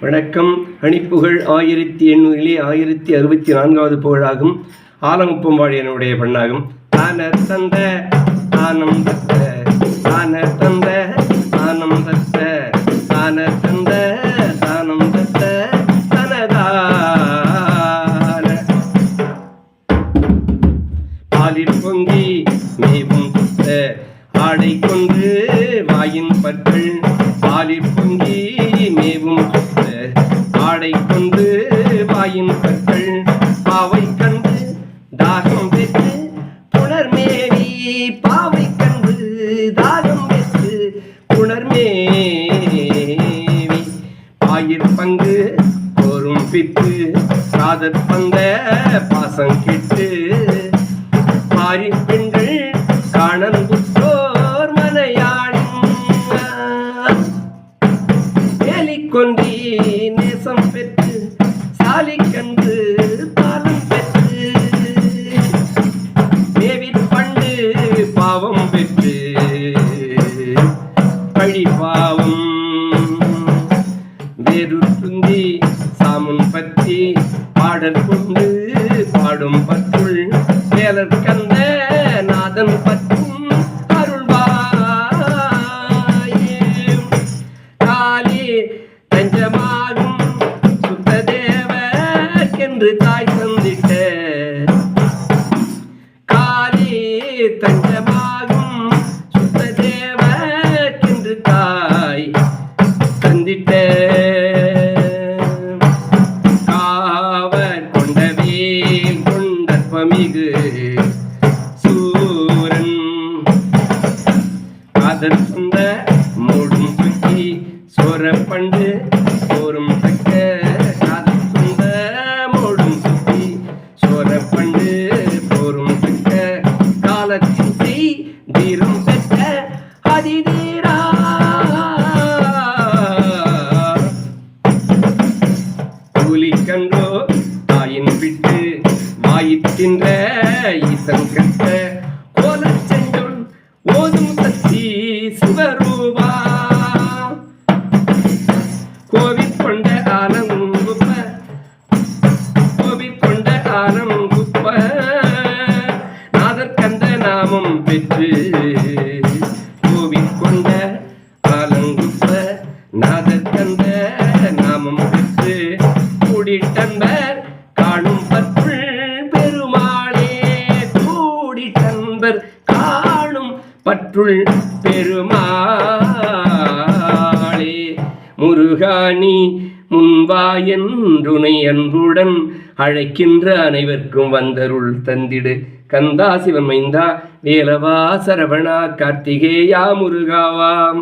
வணக்கம். அணிப்புகழ் ஆயிரத்தி எண்ணூறிலே ஆயிரத்தி அறுபத்தி நான்காவது புகழாகும். ஆலங்குப்பம் வாழியனுடைய பண்ணாகும். தான தந்த தானம் தத்த தான தந்த தானம் தத்த தான தந்த தானம் தத்த தனதான. பாலில் பொங்கி மேவும் ஆடை கொண்டு வாயின் பற்கள் பாலில் பொங்கி வாயின் பற்கள் பாவை கண்டு தாகம் பெற்று புனர்மேவி பாவை கண்டு தாகம் பெற்று புனர்மேவி பாயிர் பங்கு கோரும் பித்து சாதற் பந்த பாசம் கெட்டு. பாரி பெண்கள் காணங்குற்றோர் மனையாளின் வேலிக்கொன்றி நேசம் பெற்று சாலி கண்டு பெற்று மேவிற் பண்டு பாவம் பெற்று பழி பாவம். வேறு சாமுன் பற்றி பாடல் கொண்டு பாடும் பற்றுள் வேலர் என்று தாய் தந்திட்ட. காலி தஞ்சமாகும் சுத்த சுத்ததேவர்க்கென்று தாய் தந்திட்ட. காவர் கொண்டவே கொண்டற்பமிகு சூரன். அதன் சொந்த போரும் காலத்தின் செய் பெற்ற அதிதீரா கூலி தாயின் விட்டு வாயிற்கின்ற ஈசன் ஓதும் சக்தி சிவரூபா. பெற்று கோவில் கொண்ட ஆலங்குப்ப நாதர் கந்த நாமம் பெற்று கூடிட்டன்பர் காணும் பற்றுள் பெருமாளே. கூடிட்டன்பர் காணும் பற்றுள் பெருமாளே. முருகாணி முன்வா என்றுனை அன்புடன் அழைக்கின்ற அனைவருக்கும் வந்தருள் தந்திடு. கந்தா சிவன் மைந்தா வேலவா சரவணா கார்த்திகேயா முருகாவாம்